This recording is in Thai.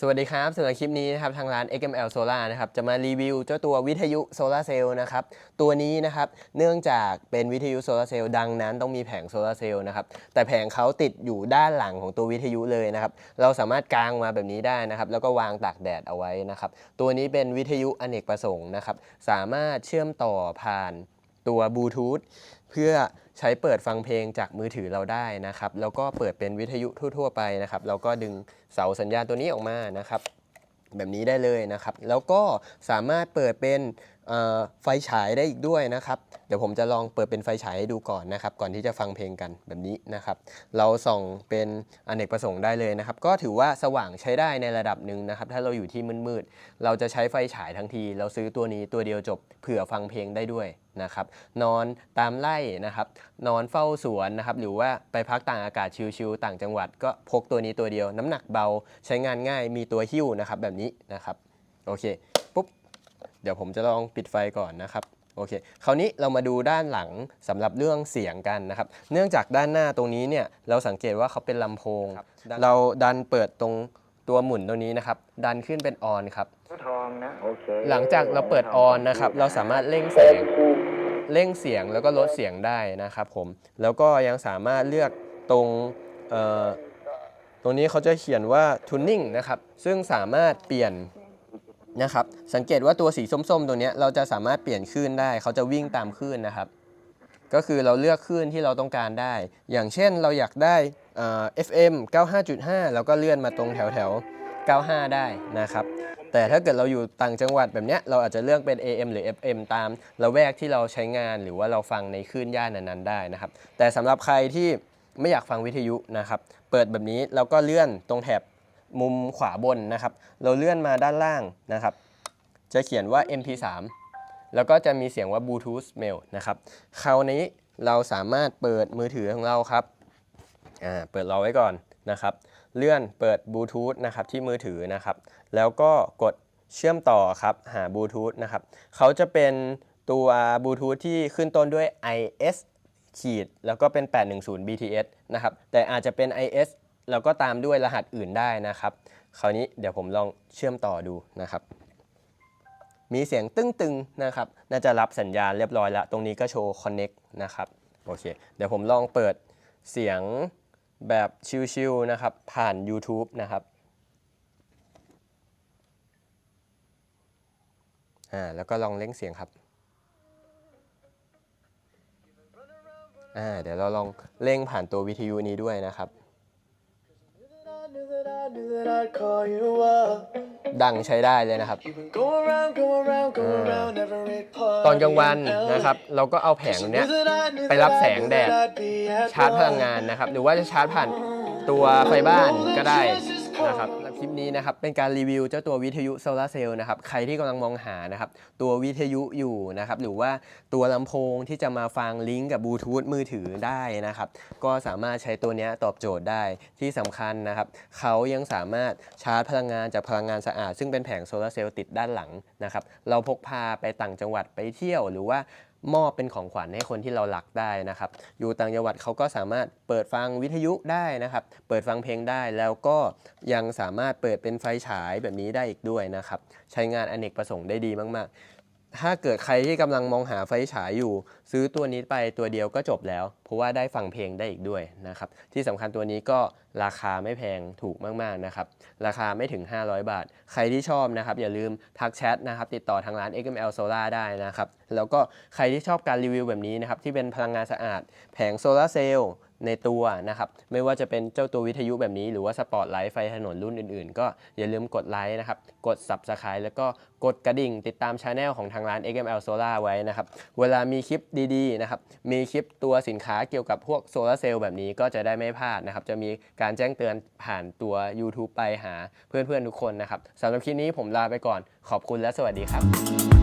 สวัสดีครับสำหรับคลิปนี้นะครับทางร้าน XML Solar นะครับจะมารีวิวเจ้าตัววิทยุโซลาร์เซลล์นะครับตัวนี้นะครับเนื่องจากเป็นวิทยุโซลาร์เซลล์ดังนั้นต้องมีแผงโซลาร์เซลล์นะครับแต่แผงเขาติดอยู่ด้านหลังของตัววิทยุเลยนะครับเราสามารถกางมาแบบนี้ได้นะครับแล้วก็วางตากแดดเอาไว้นะครับตัวนี้เป็นวิทยุอเนกประสงค์นะครับสามารถเชื่อมต่อผ่านตัวบลูทูธเพื่อ ใช้เปิดฟังเพลงจากมือถือเราได้นะครับ แล้วก็เปิดเป็นวิทยุทั่ว ๆ ไปนะครับ แล้วก็ดึงเสาสัญญาณตัวนี้ออกมานะครับ แบบนี้ได้เลยนะครับ แล้วก็สามารถเปิดเป็นไฟฉายได้อีกด้วยนะครับ เดี๋ยวผมจะลองเปิดเป็นไฟฉายให้ดูก่อนนะครับ ก่อนที่จะฟังเพลงกันแบบนี้นะครับ เราส่องเป็นอเนกประสงค์ได้เลยนะครับ ก็ถือว่าสว่างใช้ได้ในระดับหนึ่งนะครับ ถ้าเราอยู่ที่มืดๆ เราจะใช้ไฟฉายทั้งที เราซื้อตัวนี้ตัวเดียวจบ เผื่อฟังเพลงได้ด้วย นะครับนอนตามไร่นะครับนอนเฝ้าสวนนะครับหรือว่าไปพักต่างอากาศชิลๆต่างจังหวัด ก็พกตัวนี้ตัวเดียว น้ำหนักเบาใช้งานง่ายมีตัวหิ้วนะครับแบบนี้นะครับโอเคปุ๊บเดี๋ยวผมจะลองปิดไฟก่อนนะครับโอเค คราวนี้เรามาดูด้านหลังสำหรับเรื่องเสียงกันนะครับ เนื่องจากด้านหน้าตรงนี้เนี่ยเราสังเกตว่าเขาเป็นลำโพง เราดันเปิดตรง ตัวหมุนตรงนี้นะครับ ดันขึ้นเป็นออนครับ ทองนะโอเคหลังจากเราเปิดออนนะครับ เราสามารถเร่งแสงเร่งเสียงแล้วก็ลดเสียงได้นะครับผม แล้วก็ยังสามารถเลือกตรงเอ่อตรงนี้เขาจะเขียนว่า tuning นะครับ ซึ่งสามารถเปลี่ยนนะครับ สังเกตว่าตัวสีส้มๆ ตัวเนี้ยเราจะสามารถเปลี่ยนคลื่นได้ เขาจะวิ่งตามคลื่นนะครับ ก็คือเราเลือกคลื่นที่เราต้องการได้ อย่างเช่นเราอยากได้เอ่อ FM 95.5 แล้วก็เลื่อนมาตรงแถวแถวๆ95 ได้นะครับ แต่ถ้าเกิดเราอยู่ต่างจังหวัดแบบเนี้ยเราอาจจะเลือกเป็น AM หรือ FM ตามละแวกที่เราใช้งานหรือว่าเราฟังในคลื่นย่านนั้นๆได้นะครับ แต่สำหรับใครที่ไม่อยากฟังวิทยุนะครับ เปิดแบบนี้เราก็เลื่อนตรงแถบมุมขวาบนนะครับ เราเลื่อนมาด้านล่างนะครับ จะเขียนว่า MP3 แล้วก็จะมีเสียงว่า Bluetooth Mail นะครับ คราวนี้เราสามารถเปิดมือถือของเราครับ อ่าเปิดรอไว้ก่อนนะครับ เลื่อนเปิดบลูทูธนะครับที่มือถือนะครับ แล้วก็กดเชื่อมต่อครับหาบลูทูธนะครับเขาจะเป็นตัวบลูทูธที่ขึ้นต้นด้วย IS ขีดแล้วก็เป็น 810 BTS นะครับ แต่อาจจะเป็น IS แล้วก็ตามด้วยรหัสอื่นได้นะครับ คราวนี้เดี๋ยวผมลองเชื่อมต่อดูนะครับ มีเสียงตึ้งๆนะครับ น่าจะรับสัญญาณเรียบร้อยแล้ว ตรงนี้ก็โชว์ connect นะครับ โอเค เดี๋ยวผมลองเปิดเสียง แบบชิลๆนะครับ ผ่าน YouTube นะครับอ่าแล้วก็ลองเล่งเสียงครับอ่าเดี๋ยวเราลองเล่งผ่านตัววิทยุนี้ด้วยนะครับ Knew that I knew that I'd call you up. ดังใช้ได้เลยนะครับ You've been go around, go around, go around every part. ตอนกลางวันนะครับ เราก็เอาแผงเนี้ยไปรับแสงแดดชาร์จพลังงานนะครับ หรือว่าจะชาร์จผ่านตัวไฟบ้านก็ได้ นะครับและคลิปนี้นะครับเป็นการรีวิวเจ้าตัววิทยุโซลาร์เซลล์นะครับใครที่กำลังมองหานะครับตัววิทยุอยู่นะครับหรือว่าตัวลำโพงที่จะมาฟังลิงก์กับบลูทูธมือถือได้นะครับก็สามารถใช้ตัวเนี้ยตอบโจทย์ได้ที่สำคัญนะครับเขายังสามารถชาร์จพลังงานจากพลังงานสะอาด ซึ่งเป็นแผงโซลาร์เซลล์ติดด้านหลังนะครับเราพกพาไปต่างจังหวัดไปเที่ยวหรือว่า มอบเป็นของขวัญให้คนที่เรารักได้นะครับ อยู่ต่างจังหวัดเขาก็สามารถเปิดฟังวิทยุได้นะครับ เปิดฟังเพลงได้แล้วก็ยังสามารถเปิดเป็นไฟฉายแบบนี้ได้อีกด้วยนะครับ ใช้งานอเนกประสงค์ได้ดีมาก ๆ ถ้าเกิดใครที่กำลังมองหาไฟฉายอยู่ ซื้อตัวนี้ไปตัวเดียวก็จบแล้ว เพราะว่าได้ฟังเพลงได้อีกด้วยนะครับ ที่สำคัญตัวนี้ก็ราคาไม่แพงถูกมากๆนะครับ ราคาไม่ถึง 500 บาท ใครที่ชอบนะครับ อย่าลืมทักแชทนะครับ ติดต่อทางร้าน XML Solar ได้นะครับ แล้วก็ใครที่ชอบการรีวิวแบบนี้นะครับ ที่เป็นพลังงานสะอาด แผงโซลาร์เซลล์ ในตัวนะครับ ไม่ว่าจะเป็นเจ้าตัววิทยุแบบนี้ หรือว่าสปอตไลท์ไฟถนนรุ่นอื่นๆ ก็อย่าลืมกดไลค์นะครับ กด Subscribe แล้วก็กดกระดิ่ง ติดตามช anel ของทางร้าน XML Solar ไว้นะครับ เวลามีคลิปดีๆนะครับ มีคลิปตัวสินค้าเกี่ยวกับพวกโซลาร์เซลล์แบบนี้ก็จะได้ไม่พลาดนะครับ จะมีการแจ้งเตือนผ่านตัว YouTube ไปหาเพื่อนๆทุกคนนะครับสำหรับคลิปนี้ผมลาไปก่อนขอบคุณและสวัสดีครับ